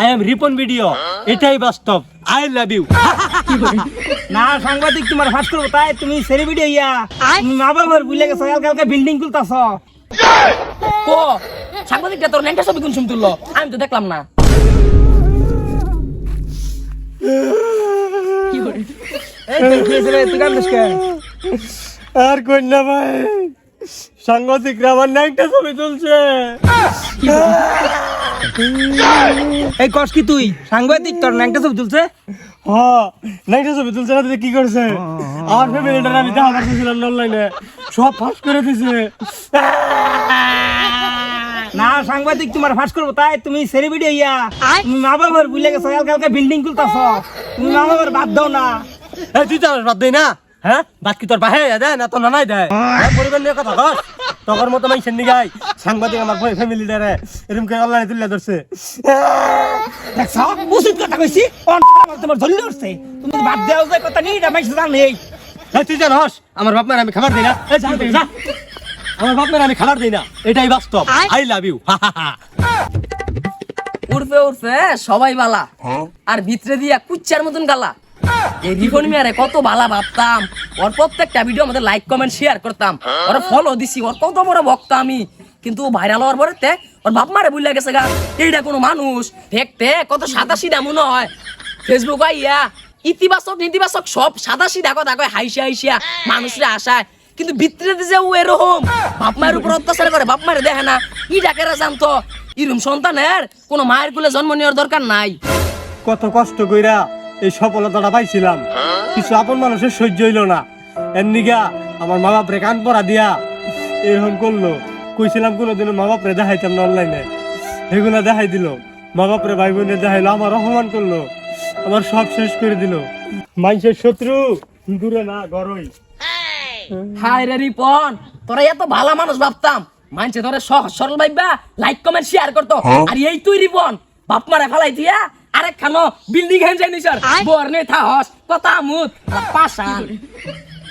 I am Ripon video এটাই বাস্তব। I love you না সাংবাদিক তোমার ফাঁস করব তাই তুমি সেলিব্রিটি হইয়া তুমি মা বাবার ভুলে গেছো কালকে কালকে বিল্ডিং তুলতাছ কো? সাংবাদিকটা তোর ন্যাংটা ছবি কোন শুন তুললো? আমি তো দেখলাম না? আর কন্যা ভাই। সাংবাদিকরা আমার ন্যাংটা ছবি তুলছে। এই কস কি তুই? সাংবাদিক তোর ন্যাংটা সব হ্যাঁ ন্যাংটা তুলছে না কি করছে? আমার ফ্যামিলিটার আমি দেখা অনলাইনে সব ফাঁস করে দিছে। না সাংবাদিক তোমার ফাঁস করব তাই তুমি সেলিব্রিটি হইয়া তুমি মা বাবার ভুলে গেছো কালকে বিল্ডিং তুলতাছ তুমি মা বাবার বাদ দাও না। এই তুই চালাস বাদ দেই না। হ্যাঁ? বাদ কি তোর বাহে? দেয় না তোর নানাই দেয়। পরিবার নিয়ে কথা কস। তখন মতো মাই সেন্দি গাই সাংবাদিক আমার ফ্যামিলিটারে এরকম করে অনলাইনে তুলে ধরছে। দেখছ উচিত কথা কইছি। অন তোমার ধরলে উঠছে তুমি বাদ দেওয়া যায় কথা নেই এটা মাইছে জানে। এই এই তুই জানস আমার বাপ মায়ের আমি খাবার দিই না। এই যা তুই, যা। আমার বাপ মায়ের আমি খাবার দিই না। এটাই বাস্তব। আই লাভ ইউ উড়ফে উড়ফে সবাই বালা। আর ভিতরে দিয়া কুচ্চার মতন গালা। এই রিফন মিয়ারে কত বালা ভাবতাম। ওর প্রত্যেকটা ভিডিও আমাদের লাইক কমেন্ট শেয়ার করতাম। ওর ফলো দিছি, ওর কত বড় ভক্ত আমি। কিন্তু ভাইরাল হওয়ার পরে তে ওর বাপ মারে বুঝলে গেছে গা। এইটা কোনো মানুষ। দেখতে কত সিধা মনে হয়। ফেসবুক আইয়া, ইতিবাচক, নেতিবাচক সব সাদা সিধা কথা কয় হাইসা হাইসিয়া মানুষরা আসায়। কিন্তু ভিতরে যে ও এরকম, বাপ মায়ের উপর অত্যাচার করে, বাপ মায়ের দেখে না। ই ডাকেরা জানতো ইরম সন্তানের কোনো মায়ের কুলে জন্ম নেওয়ার দরকার নাই। কত কষ্ট কইরা এই সফলতাটা পাইছিলাম। কিছু আপন মানুষের সহ্য হইল না। এর নিগা আমার মা বাপরে কান পরা দিয়া এরকম করল। কইছিলাম কোনোদিনও মা বাপরে দেখাইতাম না অনলাইনে এগুলা দেখাই দিল। মা বাপরে ভাই বোনের দেখাইলো আমার অপমান করল। আমার সব শেষ করে দিল। মানুষের শত্রু দূরে না গরই হায় রে রিপন তোরা এত ভালো মানুষ ভাবতাম। মানছে তোরে সহজ সরল ভাইবা লাইক কমেন্ট শেয়ার করতো। আর এই তুই রিপন বাপ মারে ফেলাই দিয়া আরেক খানো বিল্ডিং হ্যান যাই নিছর বর নে থাহস কথা মুত পাশান।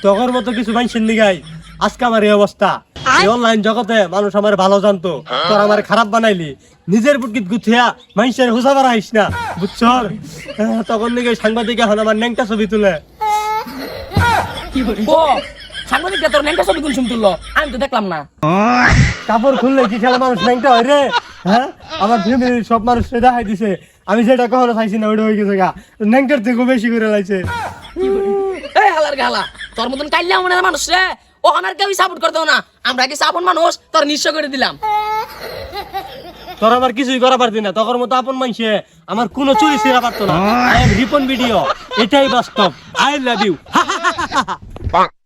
তখন মতো কিছু মানুষের নিগাই আজকে আমার এই অবস্থা। এই অনলাইন জগতে মানুষ আমার ভালো জানতো তোর আমার খারাপ বানাইলি। নিজের বুটকিত গুথিয়া মানুষের হুসা বাড়া আইস না বুঝছর? হ্যাঁ, তখন নিগে সাংবাদিক এখন আমার ন্যাংটা ছবি তুলে। ও সাংবাদিকটা তোর ন্যাংটা ছবি কোন তুললো? আমি তো দেখলাম না। কাপড় খুললে কি খেলা মানুষ ন্যাংটা হয় রে? হ্যাঁ? আমার ফ্যামিলির সব মানুষ দেখাই দিছে আমি যেটা কখনো চাইছি না ওইটা হয়ে গেছে গা। ন্যাংটার থেকে বেশি করে লাইছে। এই হালার গালা তোর মতন কাইলে মনে মানুষ রে। ও আমার কেউ সাপোর্ট করতো না। আমরা কি সাপোর্ট মানুষ? তোর নিঃস্ব করে দিলাম। তোর আমার কিছুই করা পারতি না। তখন মতো আপন মাইছে আমার কোনো চুরি ছিঁড়া পারতো না। আই এম রিপন ভিডিও এটাই বাস্তব। I love you